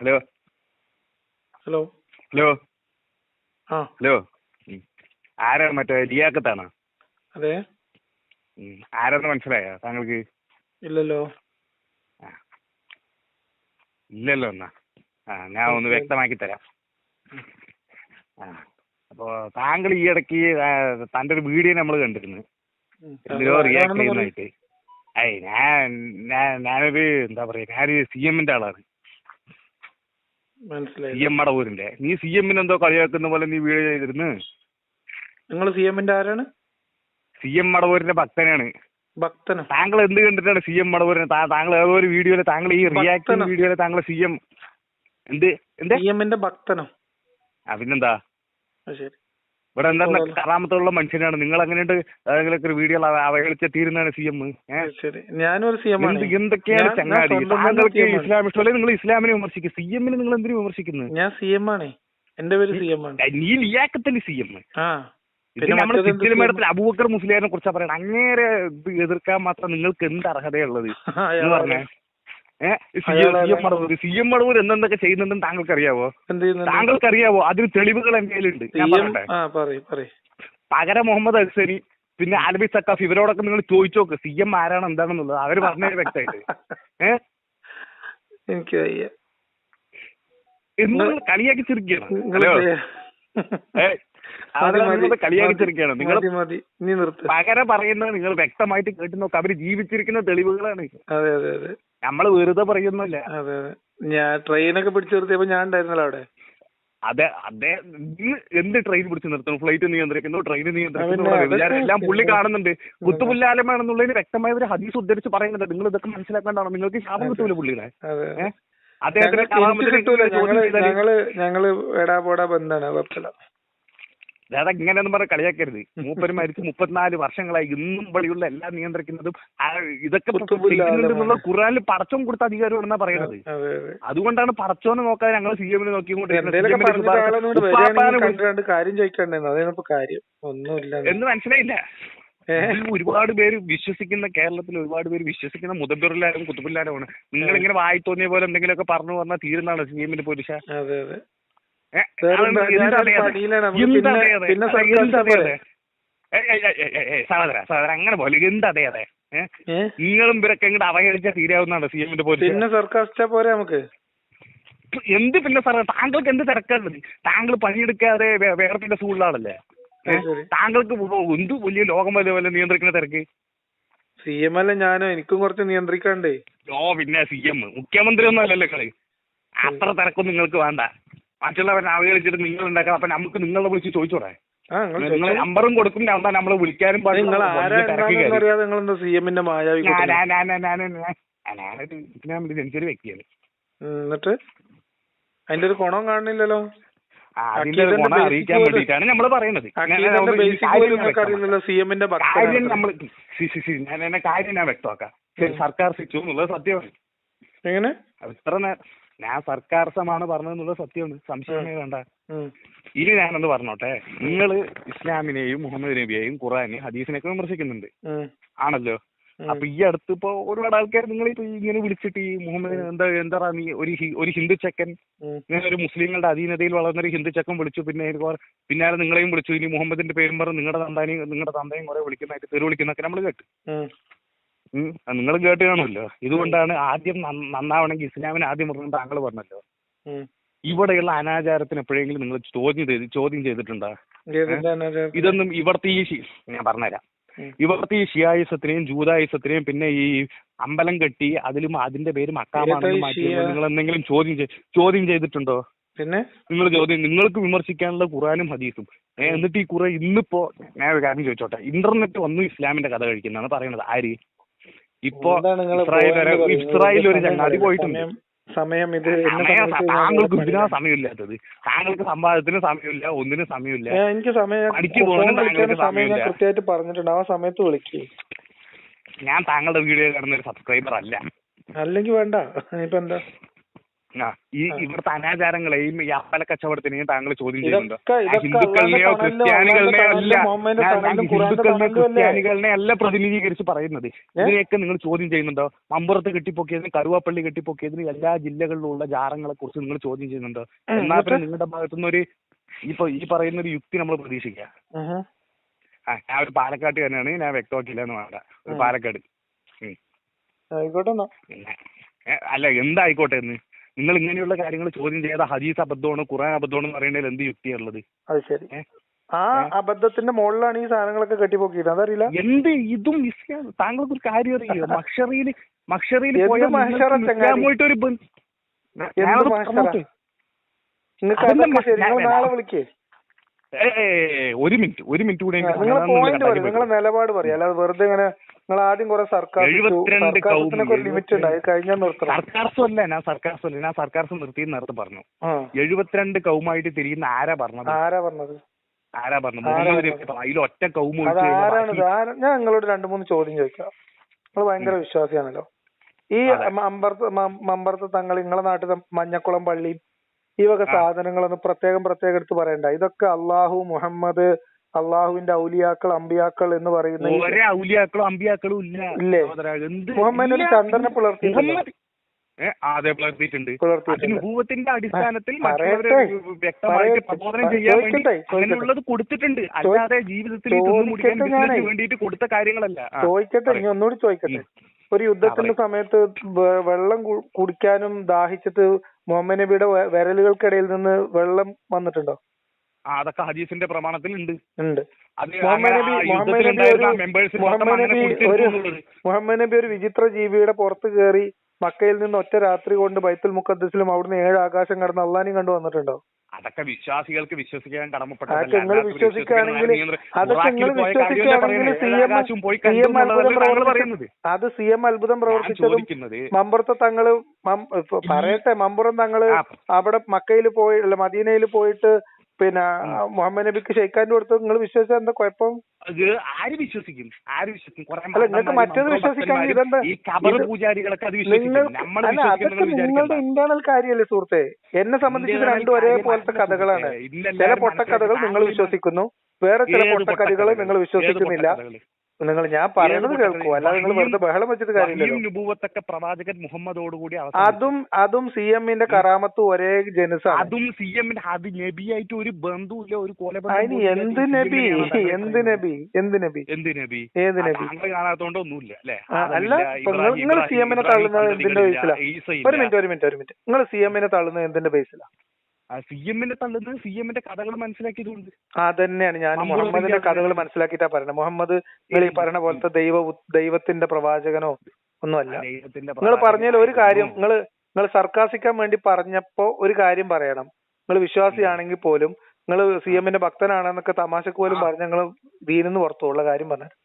Hello. Hello. Hello. ആ. Hello. ആരാണ് മറ്റേ ലിയാക്കത്താണോ? അതെ. ആരാന്ന് മനസ്സിലായോ താങ്കൾക്ക്? ഇല്ലല്ലോ. ഇല്ലല്ലോ എന്നാ. ആ ഞാൻ ഒന്ന് വ്യക്തമാക്കി തരാം. ആ. അപ്പോ താങ്കൾ ഈ ഇടയ്ക്ക് ആ, തന്റെ ഒരു വീഡിയോ നമ്മൾ കണ്ടിരുന്നു. ഉം. എന്തിനോ ആരാണെന്ന് റിയാക്ട് പറയൂ. ചെയ്യുന്നതായിട്ട്. ഏയ് ഞാൻ ഞാൻ- ഞാനൊരു എന്താ പറയാ ഞാനൊരു സി എമ്മിന്റെ ആളാണ്. സി എം മടവൂരിന്റെ നീ സി എമ്മിന് എന്തോ കളിയാക്കുന്ന പോലെ നീ വീഡിയോ ചെയ്തിരുന്നു? നിങ്ങൾ സി എമ്മിന്റെ ആരാണ്? സി എം മടവൂരിന്റെ ഭക്തനാണ്. ഭക്തന? താങ്കൾ എന്ത് കണ്ടിട്ടാണ് സി എം മടവൂരിനെ താങ്കൾ ഏതോ ഒരു വീഡിയോയിൽ താങ്കൾ ഈ റിയാക്ഷൻ വീഡിയോയിൽ വീഡിയോയിൽ താങ്കൾ സി എം എന്ത്? എന്ത്? സി എമ്മിന്റെ ഭക്തനോ? ആ പിന്നെന്താ? ശരി. ഇവിടെ എന്താ. കറാമത്തുള്ള മനുഷ്യനാണ്. നിങ്ങൾ അങ്ങനെയുണ്ട് ഏതെങ്കിലുമൊക്കെ വീഡിയോ അവഹേളിച്ച തീരുന്നതാണ് സി എം സി എന്തൊക്കെയാണ് ചങ്ങാടി താങ്കൾക്ക് CM ആണ്. ഇസ്ലാം ഇഷ്ടമല്ലേ നിങ്ങൾ ഇസ്ലാമിനെ വിമർശിക്കും. സി എമ്മിനെ നിങ്ങൾ എന്തിനു വിമർശിക്കുന്നത് ഞാൻ സി എം ആണേ. എന്റെ പേര് സി എം ആണ്. നീ ലിയാക്കത്തല്ലേ സി എം നമ്മുടെ സിറ്റിൽ മേഡത്തിൽ അബൂബക്കർ മുസ്ലിയാരെ കുറിച്ചാ പറയുന്നത് അങ്ങേരെ എതിർക്കാൻ മാത്രം നിങ്ങൾക്ക് എന്ത് അർഹതയുള്ളത് എന്ന് പറഞ്ഞേ. സി എം മടവൂർ എന്തെന്നൊക്കെ ചെയ്യുന്നുണ്ടെന്ന് താങ്കൾക്ക് അറിയാവോ താങ്കൾക്ക് അറിയാവോ അതിന് തെളിവുകൾ എന്റെ കയ്യിലുണ്ട്. സി ഞാൻ എം പറയട്ടെ. ആ പറയ് പറയ്. പകരം മുഹമ്മദ് അൽസരി പിന്നെ ആലബി സക്കാഫ് ഇവരോടൊക്കെ നിങ്ങൾ ചോദിച്ചു നോക്ക് സി എം ആരാണ് എന്താണെന്നുള്ളത്. അവർ പറഞ്ഞത് വ്യക്തമായിട്ട്. ഏഹ് എനിക്ക് കളിയാക്കി ചിരിക്കുകയാണ്. ഹലോ? നിങ്ങൾ കളിയാക്കി മതി, ചിരിക്കുകയാണ്? നിങ്ങൾ പകര പറയുന്നത് നിങ്ങൾ വ്യക്തമായിട്ട് കേട്ടു നോക്ക്. അവർ ജീവിച്ചിരിക്കുന്ന തെളിവുകളാണ് അതെ അതെ അതെ. നമ്മൾ വെറുതെ പറയുന്നില്ല അതെ ഞാൻ ട്രെയിനൊക്കെ പിടിച്ചു നിർത്തിയപ്പോ ഞാൻ ഉണ്ടായിരുന്നല്ലോ അവിടെ. അതെ അതെ. നീ എന്ത് ട്രെയിൻ പിടിച്ചു നിർത്തുന്നു? ഫ്ലൈറ്റ് നിയന്ത്രിക്കുന്നു ട്രെയിൻ നിയന്ത്രിക്കുന്നു എല്ലാം പുള്ളി കാണുന്നുണ്ട്. കുത്തുപുല്ലാലമാണെന്നുള്ളതിന് വ്യക്തമായ ഒരു ഹദീസ് ഉദ്ധരിച്ച് പറയുന്നുണ്ട്. നിങ്ങൾ ഇതൊക്കെ മനസ്സിലാക്കേണ്ടാണ് നിങ്ങൾക്ക് ശാപം. കിട്ടൂല പുള്ളിയുടെ? അദ്ദേഹത്തിന് ഞങ്ങൾ ഞങ്ങൾ എടാ പോടാ ബന്ധാണ്. കുഴപ്പമില്ല. അതായത് ഇങ്ങനെയൊന്നും പറഞ്ഞ കളിയാക്കരുത്. മൂപ്പര് മരിച്ച് മുപ്പത്തിനാല് വർഷങ്ങളായി ഇന്നും വഴിയുള്ള എല്ലാം നിയന്ത്രിക്കുന്നതും ഇതൊക്കെ. ചെയ്യുന്നുണ്ടെന്നുള്ള ഖുറാനിൽ പടച്ചോൻ കൊടുത്ത എന്നാ പറയുന്നത് അതെ അതെ അതുകൊണ്ടാണ് പടച്ചോനെ നോക്കാതെ ഞങ്ങൾ സി എമ്മിനെ എന്തേലൊക്കെ പറഞ്ഞ ആളൊന്നും കൂടെ നോക്കിക്കൊണ്ടിരിക്കുന്നത് വരികയാണെങ്കിൽ കണ്ടു കാര്യം ചോദിക്കണ്ടേന്ന്. അതാണ് ഇപ്പൊ കാര്യം. ഒന്നുമില്ല. എന്ന് മനസ്സിലായില്ല. ഒരുപാട് പേര് വിശ്വസിക്കുന്ന കേരളത്തിൽ ഒരുപാട് പേര് വിശ്വസിക്കുന്ന മുതബിറുലാരും കുത്തുബില്ലാരുമാണ് നിങ്ങൾ ഇങ്ങനെ വായി തോന്നിയ പോലെ എന്തെങ്കിലുമൊക്കെ പറഞ്ഞു പറഞ്ഞാൽ തീരുന്നതാണ് സി എമ്മിന്റെ പോലീശ സഹോദര സഹോദര അങ്ങനെ പോലെ എന്ത് അതെ അതെ? നിങ്ങളും ഇവരൊക്കെ ഇങ്ങോട്ട് അവഹേളിച്ചാൽ തീരാവുന്നതാണ് സി എമ്മിന്റെ പോലീസ് പിന്നെ സർക്കാർ പോരെ നമുക്ക്? എന്ത് പിന്നെ സാറേ താങ്കൾക്ക് എന്ത് തിരക്കാണ് താങ്കൾ പണിയെടുക്കാതെ വേ- വേറെ സ്കൂളിലാണല്ലേ. താങ്കൾക്ക് എന്ത് വലിയ ലോകം വലിയ പോലെ നിയന്ത്രിക്കുന്ന തിരക്ക്? സി എം അല്ല ഞാനോ? എനിക്കും കുറച്ച് നിയന്ത്രിക്കാണ്ടേ ഓ പിന്നെ സി എം മുഖ്യമന്ത്രി ഒന്നും അല്ലല്ലോ കളി. അത്ര തിരക്കൊന്നും നിങ്ങൾക്ക് വേണ്ട. മറ്റുള്ളവരെ അവഹേളിച്ചിട്ട് നിങ്ങൾ ഉണ്ടാക്കാം അപ്പൊ നമുക്ക് നിങ്ങളെ വിളിച്ച് ചോദിച്ചോടെ? നിങ്ങൾ നമ്പറും കൊടുക്കും എന്താ നമ്മളെ വിളിക്കാനും ഞാൻ- ഞാനൊരു ജനിച്ചൊരു വ്യക്തിയാണ്. എന്നിട്ട്? അതിന്റെ ഒരു ഗുണം കാണുന്നില്ലല്ലോ? അറിയിക്കാൻ വേണ്ടിയിട്ടാണ് നമ്മൾ പറയുന്നത്. കാര്യം നമ്മൾ ഞാൻ എന്നെ കാര്യം ഞാൻ വ്യക്തമാക്കാം. സർക്കാർ സിച്ചു എന്നുള്ളത് സത്യമാണ്. എങ്ങനെ? ഇത്ര ഞാൻ സർക്കാർ സമാണ് പറഞ്ഞതെന്നുള്ളത് സത്യമാണ് സംശയമേ വേണ്ട. ഇനി ഞാനൊന്ന് പറഞ്ഞോട്ടെ. നിങ്ങൾ ഇസ്ലാമിനെയും മുഹമ്മദ് നബിയെയും ഖുറാനെയും ഹദീസിനെയൊക്കെ വിമർശിക്കുന്നുണ്ട്. ആണല്ലോ. അപ്പൊ ഈ അടുത്ത് ഇപ്പൊ ഒരുപാട് ആൾക്കാർ നിങ്ങൾ ഇപ്പൊ ഇങ്ങനെ വിളിച്ചിട്ട് ഈ മുഹമ്മദ് എന്താ എന്താ നീ ഒരു ഒരു ഹിന്ദു ചെക്കൻ ഇങ്ങനെ ഒരു മുസ്ലിങ്ങളുടെ അധീനതയിൽ വളർന്ന ഒരു ഹിന്ദു ചെക്കൻ വിളിച്ചു. പിന്നെ പിന്നാലെ നിങ്ങളെയും വിളിച്ചു. ഇനി മുഹമ്മദിന്റെ പേരും പറഞ്ഞ് നിങ്ങളുടെ തന്താനെയും നിങ്ങളുടെ തന്തയും കുറെ വിളിക്കുന്നതായിട്ട് തെറി വിളിക്കുന്നൊക്കെ നമ്മൾ കേട്ടു. നിങ്ങൾ കേട്ട് കാണുമല്ലോ. ഇതുകൊണ്ടാണ് ആദ്യം നന്ന- നന്നാവണമെങ്കിൽ ഇസ്ലാമിനെ ആദ്യം പറഞ്ഞു താങ്കൾ പറഞ്ഞല്ലോ. ഇവിടെയുള്ള അനാചാരത്തിന് എപ്പോഴെങ്കിലും നിങ്ങൾ ചോദ്യം ചെയ്ത് ചോദ്യം ചെയ്തിട്ടുണ്ടോ? ഇതൊന്നും ഇവിടുത്തെ ഈ ഞാൻ പറഞ്ഞുതരാം. ഇവിടുത്തെ ഈ ഷിയായിസത്തിനെയും ജൂതായിസത്തിനെയും പിന്നെ ഈ അമ്പലം കെട്ടി അതിലും അതിന്റെ പേര് മക്കാമാണെന്ന് മാറ്റി നിങ്ങൾ എന്തെങ്കിലും ചോദ്യം ചോദ്യം ചെയ്തിട്ടുണ്ടോ? പിന്നെ? നിങ്ങൾ ചോദ്യം നിങ്ങൾക്ക് വിമർശിക്കാനുള്ള ഖുറാനും ഹദീസും. എന്നിട്ട് ഈ കുറെ ഇന്നിപ്പോ ഞാൻ ഒരു കാര്യം ചോദിച്ചോട്ടെ. ഇന്റർനെറ്റ് വന്നു ഇസ്ലാമിന്റെ കഥ കഴിക്കുന്നതാണ് പറയുന്നത്. ആര്? ഇപ്പോ ഇസ്രായേൽ? ഇസ്രായേൽ ഒരു ചങ്ങാതി പോയിട്ടുണ്ട് സമയം- ഇത് താങ്കൾക്ക് ഇതിനാ സമയമില്ലാത്തത്. താങ്കൾക്ക് സംവാദത്തിന് സമയമില്ല ഒന്നിനും സമയമില്ല. എനിക്ക് സമയം സമയം ഞാൻ കൃത്യമായിട്ട് പറഞ്ഞിട്ടുണ്ട്. ആ സമയത്ത് വിളിക്കേ. ഞാൻ താങ്കളുടെ വീഡിയോ കാണുന്ന ഒരു സബ്സ്ക്രൈബർ അല്ല. അല്ലെങ്കിൽ വേണ്ട. ഇനിയിപ്പോ എന്താ? ഈ ഇവിടുത്തെ അനാചാരങ്ങളെയും ഈ അമ്പല കച്ചവടത്തിന് താങ്കൾ ചോദ്യം ചെയ്യുന്നുണ്ടോ? ഹിന്ദുക്കളിനെയോ ക്രിസ്ത്യാനികളിനെയോ അല്ല? ക്രിസ്ത്യാനികളിനെ പ്രതിനിധീകരിച്ച് പറയുന്നത്. ഇതിനെയൊക്കെ നിങ്ങൾ ചോദ്യം ചെയ്യുന്നുണ്ടോ? മമ്പുറത്ത് കെട്ടിപ്പൊക്കിയതിന് കരുവാപ്പള്ളി കെട്ടിപ്പൊക്കിയതിന് എല്ലാ ജില്ലകളിലുള്ള ജാറങ്ങളെ കുറിച്ച് നിങ്ങൾ ചോദ്യം ചെയ്യുന്നുണ്ടോ? എന്നാൽ പിന്നെ നിങ്ങളുടെ ഭാഗത്തുനിന്ന് ഒരു ഇപ്പൊ ഈ പറയുന്ന ഒരു യുക്തി നമ്മൾ പ്രതീക്ഷിക്കുക. ആ ഞാൻ ഒരു പാലക്കാട്ട് തന്നെയാണ് ഞാൻ വ്യക്തമാക്കില്ല എന്ന് വേണ്ട. ഒരു പാലക്കാട്. ആയിക്കോട്ടെ അല്ല എന്തായിക്കോട്ടെ എന്ന് നിങ്ങൾ ഇങ്ങനെയുള്ള കാര്യങ്ങൾ ചോദ്യം ചെയ്ത ഹദീസ് അബദ്ധമാണ് ഖുറാൻ അബദ്ധമാണെന്ന് പറയുന്നതിൽ എന്ത് യുക്തിയുള്ളത് അത് ശരി. ആ അബദ്ധത്തിന്റെ മുകളിലാണ് ഈ സാധനങ്ങളൊക്കെ കെട്ടിപ്പോക്കിയത്. അതറിയില്ല? എന്ത് ഇതും താങ്കൾക്ക് ഒരു കാര്യം അറിയോ? മക്ഷറിയിൽ മക്ഷറിയിൽ പോയിട്ടൊരു നിങ്ങൾക്ക് ഒരു നാളെ വിളിക്കേ. ഒരു മിനിറ്റ് ഒരു മിനിറ്റ് കൂടെ നിങ്ങളെ നിലപാട് പറയാം. അല്ലാതെ വെറുതെ ഇങ്ങനെ നിങ്ങൾ ആദ്യം കുറെ സർക്കാർ എഴുപത്തിരണ്ട് സർക്കാരത്തിനൊക്കെ ഒരു ലിമിറ്റ് ഉണ്ട്. അത് കഴിഞ്ഞാൽ നിർത്തണം. സർക്കാർസും അല്ല ഞാൻ സർക്കാർസും അല്ല ഞാൻ സർക്കാർസും നിർത്തി നേരത്തെ പറഞ്ഞു. എഴുപത്തിരണ്ട് കൗമായിട്ട് തിരിയുന്ന ആരാ പറഞ്ഞത്? ആരാ പറഞ്ഞത്? ആരാ പറഞ്ഞു ആരാ പറഞ്ഞത്? അതിൽ ഒറ്റ കൗമ ഞാൻ നിങ്ങളോട് രണ്ടു മൂന്ന് ചോദ്യം ചോദിക്കാം. നിങ്ങൾ ഭയങ്കര വിശ്വാസിയാണല്ലോ. ഈ. മമ്പർത്ത് മമ്പർത്ത് തങ്ങൾ നിങ്ങളെ നാട്ടിലെ മഞ്ഞക്കുളം പള്ളി ഈ വക സാധനങ്ങളൊന്നും പ്രത്യേകം പ്രത്യേകം എടുത്ത് പറയണ്ട ഇതൊക്കെ അള്ളാഹു മുഹമ്മദ് അള്ളാഹുവിന്റെ ഔലിയാക്കൾ അമ്പിയാക്കൾ എന്ന് പറയുന്ന ഇല്ല മുഹമ്മദ്. ചന്ദ്രനെ പുലർത്തിയിട്ടുണ്ടോ? അതെ പുലർത്തിയിട്ടുണ്ട്. അനുഭവത്തിന്റെ അടിസ്ഥാനത്തിൽ മറ്റുള്ളവരെ. വ്യക്തമായിട്ട് പ്രബോധനം ചെയ്യാൻ വേണ്ടി. അങ്ങനെയുള്ളത് കൊടുത്തിട്ടുണ്ട്. അല്ലാതെ ജീവിതത്തിൽ വേണ്ടിയിട്ട് കൊടുത്ത കാര്യങ്ങളല്ല. ചോദിക്കട്ടെ. ഇനി ഒന്നുകൂടി ചോദിക്കട്ടെ. ഒരു യുദ്ധത്തിന്റെ സമയത്ത് വെള്ളം കുടിക്കാനും ദാഹിച്ചിട്ട് മുഹമ്മദ് നബിയുടെ വിരലുകൾക്കിടയിൽ നിന്ന് വെള്ളം വന്നിട്ടുണ്ടോ? അതൊക്കെ ഹദീസിന്റെ പ്രമാണത്തിൽ ഉണ്ട്. ഉണ്ട്. മുഹമ്മദ് നബി ഒരു വിചിത്ര ജീവിയുടെ പുറത്ത് കയറി മക്കയിൽ നിന്ന് ഒറ്റ രാത്രി കൊണ്ട് ബൈത്തുൽ മുക്കദ്സിലും അവിടുന്ന് ഏഴ് ആകാശം കടന്ന് അള്ളാനെയും കണ്ടു വന്നിട്ടുണ്ടോ? അതൊക്കെ വിശ്വാസികൾക്ക് വിശ്വസിക്കാൻ പറയുന്നത്? അത് സി എം അത്ഭുതം പ്രവർത്തിച്ചതും മമ്പുറത്തെ തങ്ങൾ പറയട്ടെ മമ്പുറം തങ്ങൾ അവിടെ മക്കയിൽ പോയി അല്ല മദീനയിൽ പോയിട്ട് പിന്നെ മുഹമ്മദ് നബിക്ക് ഷെയ്ഖാന്റെ കൊടുത്ത് നിങ്ങൾ വിശ്വസിച്ച എന്താ കുഴപ്പം? അത് ആര് വിശ്വസിക്കും? ആര് വിശ്വസിക്കും? അല്ല, നിങ്ങൾക്ക് മറ്റേത് വിശ്വസിക്കാൻ ഇതെന്താ? ഈ കബർ ഇത് പൂജാരികളൊക്കെ അത് വിശ്വസിക്കും. നമ്മൾ അല്ല അതൊക്കെ നിങ്ങളുടെ ഇന്റേണൽ കാര്യല്ലേ സുഹൃത്തെ? എന്നെ സംബന്ധിച്ച് രണ്ടും ഒരേപോലത്തെ കഥകളാണ്. ചില പൊട്ടക്കഥകൾ നിങ്ങൾ വിശ്വസിക്കുന്നു. വേറെ ചില പൊട്ട പൊട്ടക്കഥകൾ? നിങ്ങൾ വിശ്വസിക്കുന്നില്ല? നിങ്ങൾ ഞാൻ പറയുന്നത് കേൾക്കൂ. അല്ലാതെ നിങ്ങൾ വെറുതെ ബഹളം വെച്ചിട്ട് നുബുവത്തൊക്കെ പ്രവാചകൻ മുഹമ്മദോടുകൂടി. അതും അതും സി എമ്മിന്റെ കറാമത്തും ഒരേ ജനുസാണ്. അതും സി എമ്മിന്റെ അത് നബിയായിട്ട് ഒരു ബന്ധവുമില്ല ഒരു കൊല അതിന്. എന്ത് നബി? എന്ത് നബി? എന്ത് നബി? എന്ത് നബി? ഏത് നബി? കാണാത്തോണ്ട് ഒന്നുമില്ല അല്ലെ? നിങ്ങൾ സി എമ്മിനെ തള്ളുന്നത് എന്തിന്റെ ബേസിലാ ഒരു മിനിറ്റ് ഒരു മിനിറ്റ് ഒരു മിനിറ്റ്. നിങ്ങൾ സി എമ്മിനെ തള്ളുന്നത് എന്തിന്റെ ബേസിലാ സി എമ്മിനെ തള്ളുന്നത് സി എമ്മിന്റെ കഥകൾ മനസ്സിലാക്കിയതുകൊണ്ട്. അതന്നെയാണ്. ഞാൻ മുഹമ്മദിന്റെ കഥകൾ മനസ്സിലാക്കിയിട്ടാ പറയുന്നത്. മുഹമ്മദ് നിങ്ങൾ ഈ പറയുന്ന പോലത്തെ ദൈവ ദൈവത്തിന്റെ പ്രവാചകനോ ഒന്നുമല്ല. നിങ്ങൾ പറഞ്ഞതിൽ ഒരു കാര്യം നിങ്ങൾ നിങ്ങൾ സർക്കാസിക്കാൻ വേണ്ടി പറഞ്ഞപ്പോ ഒരു കാര്യം പറയണം. നിങ്ങൾ വിശ്വാസിയാണെങ്കിൽ പോലും നിങ്ങൾ സി എമ്മിന്റെ ഭക്തനാണെന്നൊക്കെ തമാശക്ക് പോലും പറഞ്ഞ നിങ്ങൾ ദീനെന്ന് പുറത്തുള്ള കാര്യം പറഞ്ഞു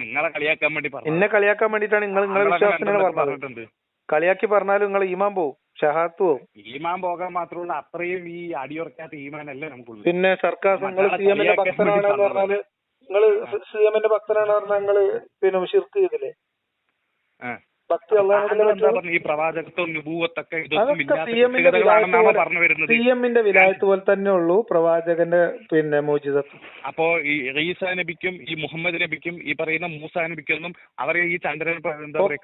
നിങ്ങളെ കളിയാക്കാൻ വേണ്ടി എന്നെ കളിയാക്കാൻ വേണ്ടിട്ടാണ് നിങ്ങൾ നിങ്ങളെ വിശ്വാസത്തിനാണ് പറഞ്ഞത്. കളിയാക്കി പറഞ്ഞാലും നിങ്ങൾ ഈമാൻ പോവും. ഷഹാത്ത് പോവും ഈമാൻ പോകാൻ മാത്രമുള്ള അത്രയും ഈ അടിയുറക്കാത്ത ഈമാനല്ലേ നമുക്കുള്ളൂ. പിന്നെ സർക്കാർ നിങ്ങൾ സിഎമ്മിന്റെ സി എമ്മിന്റെ കളിയാക്കാൻ ഭക്തനാണെന്ന് പറഞ്ഞാൽ നിങ്ങൾ സി എമ്മിന്റെ ഭക്തനാണെന്ന് പറഞ്ഞാൽ നിങ്ങൾ പിന്നെ ഷിർക്ക് ചെയ്തില്ലേ. ഭക്തി ഈ പ്രവാചകത്വം നുപൂവത്തൊക്കെ പറഞ്ഞു വരുന്നത്? സി എമ്മിന്റെ വിലായത്ത് പോലെ തന്നെ ഉള്ളൂ പ്രവാചകന്റെ പിന്നെ മോചിതത്വം. അപ്പോ ഈ ഈസാ നബിക്കും ഈ മുഹമ്മദ് നബിക്കും ഈ പറയുന്ന മൂസ നബിക്കൊന്നും അവരെ ഈ ചന്ദ്രൻ എന്താ പറയാ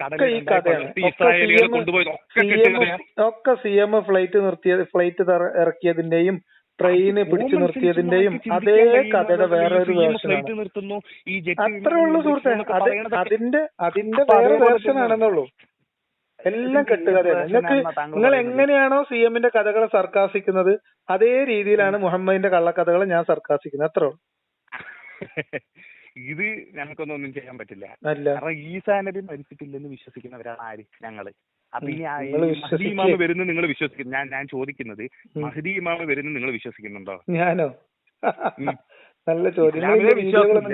ഒക്കെ സി എം ഫ്ലൈറ്റ് നിർത്തിയത് ഫ്ലൈറ്റ് ഇറക്കിയതിന്റെയും ട്രെയിന് പിടിച്ചു നിർത്തിയതിന്റെയും അതേ കഥയുടെ വേറെ ഒരു വേർഷനാണ് അത്രേ ഉള്ളൂ സുഹൃത്തെ. അത് അതിന്റെ അതിന്റെ വേറെ വേർഷൻ ആണെന്നുള്ളൂ. എല്ലാം കെട്ടുകഥയാണ്. നിങ്ങൾക്ക് നിങ്ങൾ. എങ്ങനെയാണോ സി എമ്മിന്റെ കഥകളെ സർക്കാസിക്കുന്നത് അതേ രീതിയിലാണ് മുഹമ്മദിന്റെ കള്ളക്കഥകളെ ഞാൻ സർക്കാസിക്കുന്നത്. അത്രേ ഉള്ളൂ. ഇത് ഞങ്ങൾക്കൊന്നും ഒന്നും ചെയ്യാൻ പറ്റില്ല. കാരണം ഈ സാനബി മരിച്ചിട്ടില്ലെന്ന് വിശ്വസിക്കുന്നവരാണ് ആര്? ഞങ്ങൾ. അപ്പൊ ഈ മഹദി ഇമാമ് വരുന്നു നിങ്ങൾ വിശ്വസിക്കുന്നു ഞാൻ ഞാൻ ചോദിക്കുന്നത്. മഹദി ഇമാമ് വരുന്നു നിങ്ങൾ വിശ്വസിക്കുന്നുണ്ടോ? ഞാനോ? നല്ല ചോദ്യം.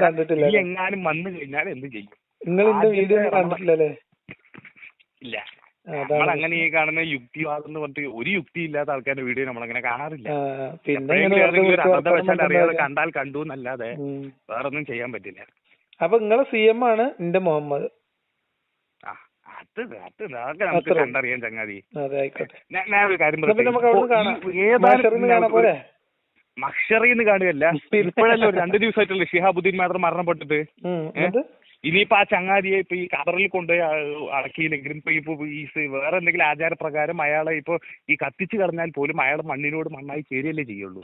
കണ്ടിട്ടില്ല ഈ എങ്ങാനും വന്നു കഴിഞ്ഞാൽ എന്ത് ചെയ്യും? നിങ്ങൾ വീഡിയോ കണ്ടിട്ടില്ലല്ലേ? ഇല്ല. നമ്മൾ അങ്ങനെ ഈ കാണുന്ന യുക്തിവാദം എന്ന് പറഞ്ഞിട്ട് ഒരു യുക്തി ഇല്ലാത്ത ആൾക്കാരുടെ വീഡിയോ നമ്മൾ അങ്ങനെ കാണാറില്ല പിന്നെ അറിയാതെ കണ്ടാൽ കണ്ടു എന്നല്ലാതെ വേറൊന്നും ചെയ്യാൻ പറ്റില്ല. അപ്പൊ നിങ്ങളെ സി എം ആണ് എന്റെ മുഹമ്മദ്. അത് അത് അതൊക്കെ നമുക്ക് അത്രേ കണ്ടറിയാം ചങ്ങാതി. ഞാൻ ഒരു കാര്യം മാഷറിന്ന് കാണുകയല്ല ഇപ്പോഴല്ലോ രണ്ടു ദിവസമായിട്ടുള്ള ഷിഹാബുദ്ദീൻ മാത്രം മരണപ്പെട്ടിട്ട്. ഇനിയിപ്പൊ ആ ചങ്ങാതിയെ ഇപ്പൊ ഈ കബറിൽ കൊണ്ടുപോയി അടക്കിയില്ലെങ്കിലും ഇപ്പൊ ഈ വേറെ എന്തെങ്കിലും ആചാരപ്രകാരം അയാളെ ഇപ്പൊ ഈ കത്തിച്ചു കളഞ്ഞാൽ പോലും അയാൾ മണ്ണിനോട് മണ്ണായി ചേരുകയല്ലേ ചെയ്യുള്ളൂ?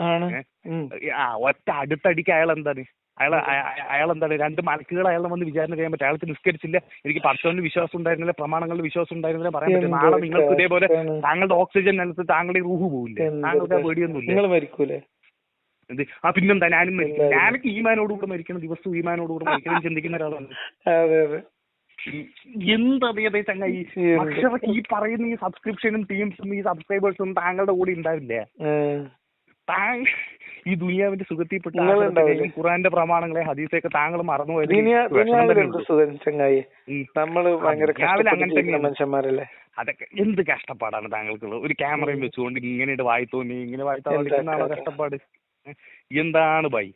ആ ഒറ്റ അടുത്തടിക്ക് അയാൾ എന്താണ്? അയാൾ അയാൾ എന്താണ് രണ്ട് മലക്കുകൾ അയാളെ വന്ന് വിചാരണ ചെയ്യാൻ പറ്റും. അയാൾക്ക് നിസ്കരിച്ചില്ല. എനിക്ക് പടച്ചവന് വിശ്വാസം ഉണ്ടായിരുന്നില്ല പ്രമാണങ്ങളിൽ വിശ്വാസം ഉണ്ടായിരുന്നില്ല പറയാൻ പറ്റും നാളെ നിങ്ങൾക്ക് ഇതേപോലെ. താങ്കളുടെ ഓക്സിജൻ നിലത്ത് താങ്കളുടെ റൂഹ് പോവില്ലേ? താങ്കളുടെ പേടിയൊന്നുമില്ല? നിങ്ങൾ മരിക്കൂലേ? എന്ത്? ആ പിന്നെന്താ? ഞാനും മരിക്കും. ഞാനൊക്കെ ഈമാനോടുകൂടെ മരിക്കണം. ദിവസവും ഈമാനോടുകൂടെ മരിക്കണം. ചിന്തിക്കുന്ന ഒരാളാണ്. എന്തറിയാതെ ചങ്ങായി? പക്ഷെ ഈ പറയുന്ന ഈ സബ്സ്ക്രിപ്ഷനും ടീംസും ഈ സബ്സ്ക്രൈബേഴ്സും താങ്കളുടെ കൂടെ ഉണ്ടാവില്ലേ. താങ്കൾ ഈ ദുനിയാവിന്റെ സുഖത്തിൽപ്പെട്ട? ഖുറാന്റെ പ്രമാണങ്ങളെ ഹദീസൊക്കെ താങ്കൾ മറന്നുപോയത് അങ്ങനെ മനുഷ്യന്മാരല്ലേ? അതൊക്കെ എന്ത് കഷ്ടപ്പാടാണ് താങ്കൾക്കുള്ളത്? ഒരു ക്യാമറയും വെച്ചുകൊണ്ട് ഇങ്ങനെ വായി തോന്നി ഇങ്ങനെ വായി തോന്നിക്കുന്നതാണോ എന്താ കഷ്ടപ്പാട്? എന്താണ് ബൈ?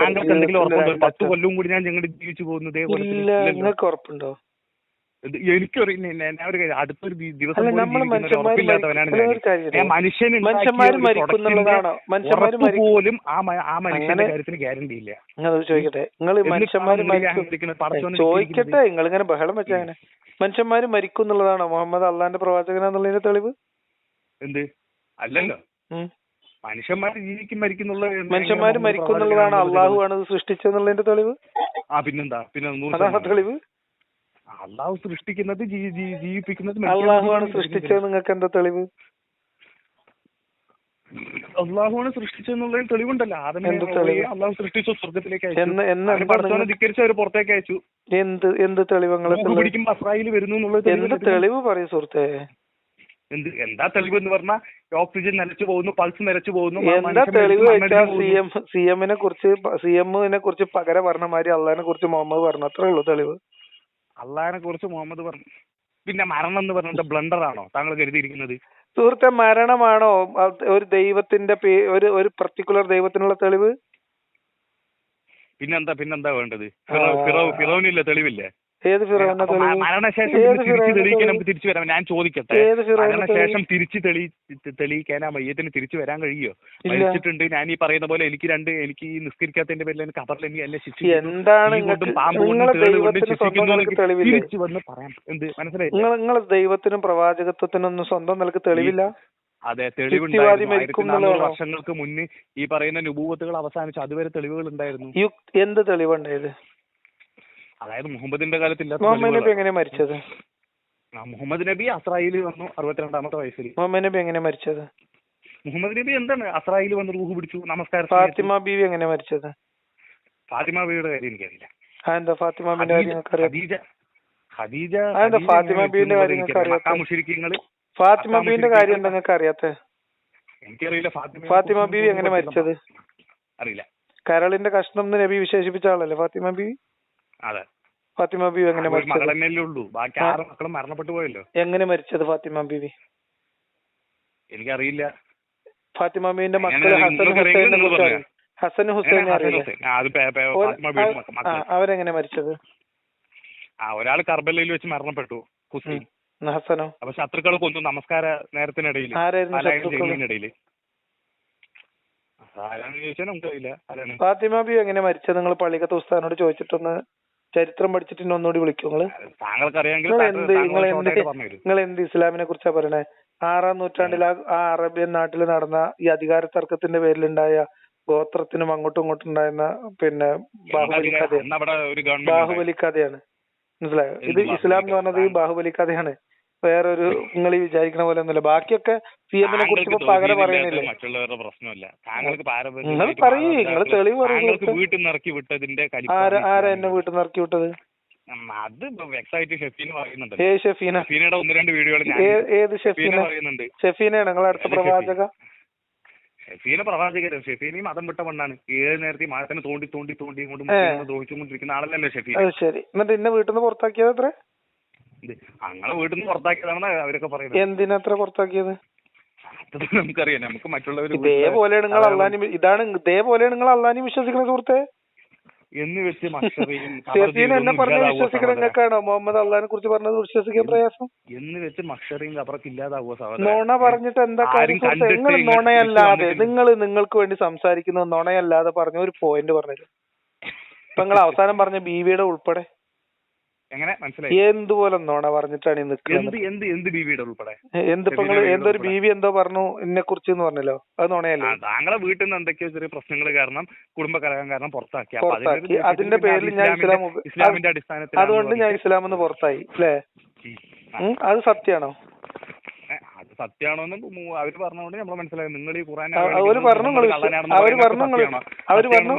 താങ്കൾക്ക് എന്തെങ്കിലും ഉറപ്പുണ്ടോ? പത്ത് കൊല്ലവും കൊല്ലം കൂടി ഞാൻ ഞങ്ങളുടെ ജീവിച്ചു പോകുന്നത് നിങ്ങൾക്ക് ഉറപ്പുണ്ടോ? ഞാൻ ഒരു കാര്യം- അടുത്തൊരു ദിവസം അല്ല പോലും ആ ആ മനുഷ്യന്റെ കാര്യത്തിന് ഗ്യാരണ്ടി ഇല്ല. ചോദിക്കട്ടെ നിങ്ങൾ മനുഷ്യന്മാര് ചോദിക്കട്ടെ നിങ്ങൾ ഇങ്ങനെ ബഹളം വെച്ച അങ്ങനെ മനുഷ്യന്മാര് മരിക്കും എന്നുള്ളതാണോ മുഹമ്മദ് അള്ളാന്റെ പ്രവാചകനാന്നുള്ളതിന്റെ തെളിവ്? എന്ത്? അല്ലല്ലോ. മനുഷ്യന്മാര് ജീവിക്കും മരിക്കുന്നുള്ള മനുഷ്യന്മാര് മരിക്കും എന്നുള്ളതാണോ അള്ളാഹു ആണ് സൃഷ്ടിച്ചെന്നുള്ളതിന്റെ തെളിവ്? ആ പിന്നെന്താ? പിന്നെ. തെളിവ്? അള്ളാഹു സൃഷ്ടിക്കുന്നത് ജീവിപ്പിക്കുന്നത് അള്ളാഹുവാണ് സൃഷ്ടിച്ചത് നിങ്ങൾക്ക് എന്താ തെളിവ്? അള്ളാഹുവാണ് സൃഷ്ടിച്ചെന്നുള്ളതിൽ തെളിവുണ്ടല്ലോ. തെളിവ്? അള്ളാഹു സൃഷ്ടിച്ചു സ്വർഗത്തിലേക്ക് അയച്ചു. ധിക്കരിച്ച് പുറത്തേക്ക് അയച്ചു. എന്ത് എന്ത് തെളിവ്? നിങ്ങളെ പിടിക്കുമ്പോ അസ്രായേൽ വരുന്നു എന്നുള്ളത് എന്ത് തെളിവ് പറയൂ സുഹൃത്തെ? എന്ത് എന്താ തെളിവ് എന്ന് പറഞ്ഞാൽ ഓക്സിജൻ നിലച്ചു പോകുന്നു പൾസ് നിലച്ചു പോകുന്നു എന്താ തെളിവ് സി. എം സി എമ്മിനെ കുറിച്ച് സി എമ്മിനെ കുറിച്ച് പകരം പറഞ്ഞ മാതിരി അള്ളഹാനെ കുറിച്ച് മുഹമ്മദ് പറഞ്ഞു അത്രേ ഉള്ളൂ തെളിവ്. അള്ളാഹിനെ കുറിച്ച് മുഹമ്മദ് പറഞ്ഞു. പിന്നെ മരണം എന്ന് പറഞ്ഞത് ബ്ലണ്ടർ ആണോ താങ്കൾ കരുതിയിരിക്കുന്നത്? സുഹൃത്തെ മരണമാണോ ഒരു ദൈവത്തിന്റെ ഒരു ഒരു പർട്ടിക്കുലർ ദൈവത്തിനുള്ള തെളിവ്? പിന്നെന്താ പിന്നെന്താ വേണ്ടത്? ഫിറോനില്ല തെളിവില്ലേ? ഏത് മരണശേഷം തിരിച്ച് വരാം. ഞാൻ ചോദിക്കട്ടെ. മരണശേഷം തിരിച്ചു തെളി തെ- തെളിയിക്കാൻ ആ മയ്യത്തിന് തിരിച്ചു വരാൻ കഴിയോ? മരിച്ചിട്ടുണ്ട്. ഞാൻ ഈ പറയുന്ന പോലെ എനിക്ക് രണ്ട് എനിക്ക് ഈ നിസ്കരിക്കാത്തതിന്റെ പേരിൽ എനിക്ക് കബറിൽ എനിക്ക് എന്നെ എന്താണ് എന്ന് തെളിവില്ലേ? തിരിച്ചു വന്ന് പറയാം. എന്ത്? മനസ്സിലായി നിങ്ങൾ ദൈവത്തിനും പ്രവാചകത്വത്തിനൊന്നും സ്വന്തം നിലയ്ക്ക് തെളിവില്ല? അതെ തെളിവുണ്ടായിരുന്നു? വർഷങ്ങൾക്ക് മുന്നേ ഈ പറയുന്ന നുപൂവത്തുകൾ അവസാനിച്ചു. അതുവരെ തെളിവുകൾ ഉണ്ടായിരുന്നു. എന്ത് തെളിവുണ്ടായത് അതായത് മുഹമ്മദിന്റെ കാലത്തില്ലാത്ത മുഹമ്മദ് നബി എങ്ങനെ മരിച്ചത്? മുഹമ്മദ് നബി അസ്രായിൽ വന്നു അറുപത്തിരണ്ടാമത്തെ വയസ്സിൽ. മുഹമ്മദ് നബി എങ്ങനെ മരിച്ചത്? മുഹമ്മദ് നബി എന്താണ് അസ്രായിൽ വന്ന് റൂഹ് പിടിച്ചു നമസ്കാരം ഫാത്തിമ ബീവി എങ്ങനെ മരിച്ചത്? ഫാത്തിമ ബീവിയുടെ കാര്യം എനിക്കറിയില്ല. എന്താ ഫാത്തിമ ഖദീജ ഖദീജ ഫാത്തിമ ബീവിന്റെ കാര്യം ഫാത്തിമ ബീവിന്റെ കാര്യം എന്താ നിങ്ങൾക്ക് എനിക്കറിയില്ല ഫാത്തിമ ഫാത്തിമ ബീവി എങ്ങനെ മരിച്ചത്? അറിയില്ല. കരളിന്റെ കഷ്ണം എന്ന് നബി വിശേഷിപ്പിച്ച ആളല്ലേ ഫാത്തിമ ബീവി? അതെ. ഫാത്തിമ ബീവി എങ്ങനെ മരിച്ചത്? ബാക്കി. ആറ് മക്കളും മരണപ്പെട്ടു പോയല്ലോ. എങ്ങനെ മരിച്ചത് ഫാത്തിമ ബീവി? എനിക്കറിയില്ല. ഫാത്തിമ ബീവിന്റെ മക്കൾ ഹസൻ ഹുസൈനെ കുറിച്ച് ഹസൻ ഹുസൈനെ. ആ, അവരെങ്ങനെ മരിച്ചത്? ആ ഒരാൾ കർബലയിൽ വെച്ച് മരണപ്പെട്ടു ഹുസൈൻ. ഹസനോ? അപ്പൊ ശത്രുക്കൾ കൊന്നു നമസ്കാര നേരത്തിനിടയിൽ നമുക്കറിയില്ല. ഫാത്തിമ ബി എങ്ങനെ മരിച്ചത്? നിങ്ങൾ പള്ളിക്കത്തെ ഉസ്താദിനോട് ചോദിച്ചിട്ടൊന്ന് ചരിത്രം പഠിച്ചിട്ട് എന്നെ ഒന്നുകൂടി വിളിക്കൂ നിങ്ങൾ. നിങ്ങൾ എന്ത് നിങ്ങൾ എന്ത് ഇസ്ലാമിനെ കുറിച്ചാ പറയണേ? ആറാം നൂറ്റാണ്ടിൽ ആ അറേബ്യൻ നാട്ടിൽ നടന്ന ഈ അധികാര തർക്കത്തിന്റെ പേരിലുണ്ടായ ഗോത്രത്തിനും അങ്ങോട്ടും ഇങ്ങോട്ടും ഉണ്ടായിരുന്ന പിന്നെ ബാഹുബലി കഥയാണ്. ബാഹുബലി കഥയാണ്. മനസ്സിലായോ? ഇത് ഇസ്ലാം എന്ന് പറയുന്നത് പറഞ്ഞത് ഈ ബാഹുബലി കഥയാണ്. വേറൊരു നിങ്ങൾ ഈ വിചാരിക്കണ പോലെ ഒന്നുമില്ല. ബാക്കിയൊക്കെ സി എമ്മിനെ കുറിച്ച് പകരം പറയുന്നില്ല? മറ്റുള്ളവരുടെ പ്രശ്നമല്ല. നിങ്ങൾ പറയൂ, നിങ്ങൾ തെളിവ് പറയൂ, ആരാ എന്നെ വീട്ടിൽ നിന്ന് ഇറക്കി വിട്ടത് അത് വെക്സായിട്ട് ഷെഫീന് പറയുന്നുണ്ട് ഏ ഷെഫീന? ഷെഫീനയുടെ ഒന്ന് രണ്ട് വീഡിയോകൾ ഞാൻ ഏത് ഷെഫീന പറയുന്നുണ്ട്. ഷെഫീനയാണ് നിങ്ങളെ അടുത്ത പ്രവാചക? ഷെഫീന പ്രവാചകരും ഷെഫീനയും മതം വിട്ട ഏഴ് ഏത് നേരത്തെ മതത്തിനെ തോണ്ടി തോണ്ടി തോണ്ടി കൊണ്ട്. ദ്രോഹിച്ചുകൊണ്ടിരിക്കുന്ന ആളല്ലല്ലോ ഷെഫീന. അത് ശരി. എന്നിട്ട് എന്നെ വീട്ടിൽ നിന്ന് പുറത്താക്കിയത് എത്ര ഇത് അങ്ങനെ വീട്ടിൽ നിന്ന് പുറത്താക്കിയതാണ് അവരൊക്കെ പറയുന്നത്. എന്തിനത്ര പുറത്താക്കിയത്? നമുക്കറിയാം. നമുക്ക് മറ്റുള്ളവർ ഇതേപോലെയാണ് നിങ്ങൾ അള്ളാനി ഇതാണ് ഇതേപോലെയാണ് നിങ്ങൾ അള്ളാനി വിശ്വസിക്കുന്ന സുഹൃത്തെ? എന്ന് വെച്ച് മഷറയും ഷെഫീൻ എന്നെ പറഞ്ഞ വിശ്വസിക്കണം നിങ്ങൾക്കാണോ? മുഹമ്മദ് അള്ളഹാനെ കുറിച്ച് പറഞ്ഞത് വിശ്വസിക്കാൻ പ്രയാസം? എന്ന് വെച്ച് മക്ഷറിയും കബറൊക്കെ ഇല്ലാതാവുക നോണ പറഞ്ഞിട്ട് എന്താ കാര്യം നിങ്ങൾ നുണയല്ലാതെ. നിങ്ങൾ നിങ്ങൾക്ക് വേണ്ടി സംസാരിക്കുന്നത് നുണയല്ലാതെ പറഞ്ഞ ഒരു പോയിന്റ് പറഞ്ഞു ഇപ്പൊ നിങ്ങൾ അവസാനം പറഞ്ഞ ബീവിയുടെ ഉൾപ്പെടെ. എങ്ങനെ? മനസ്സിലായി എന്തുപോലെ നോണ പറഞ്ഞിട്ടാണ് എന്ത് എന്ത് എന്ത് ബീവിയുടെ ഉൾപ്പെടെ? എന്തിപ്പോ എന്തൊരു. ബീവി എന്തോ പറഞ്ഞു എന്നെ കുറിച്ച് എന്ന് പറഞ്ഞല്ലോ. അത് നോണയല്ലേ? താങ്കളെ വീട്ടിൽ നിന്ന് എന്തൊക്കെയോ ചെറിയ പ്രശ്നങ്ങൾ കാരണം കുടുംബകലഹം കാരണം പുറത്താക്കി. അതിന്റെ പേരിൽ ഞാൻ ഇസ്ലാം ഇസ്ലാമിന്റെ അടിസ്ഥാനത്തിൽ അതുകൊണ്ട് ഞാൻ ഇസ്ലാമെന്ന് പുറത്തായി അല്ലേ? അത് സത്യാണോ അത് സത്യാണോന്ന് അവർ പറഞ്ഞുകൊണ്ട് നമ്മൾ മനസ്സിലായി. നിങ്ങൾ ഈ ഖുറാൻ അവ- അവർ പറഞ്ഞു അവർ പറഞ്ഞു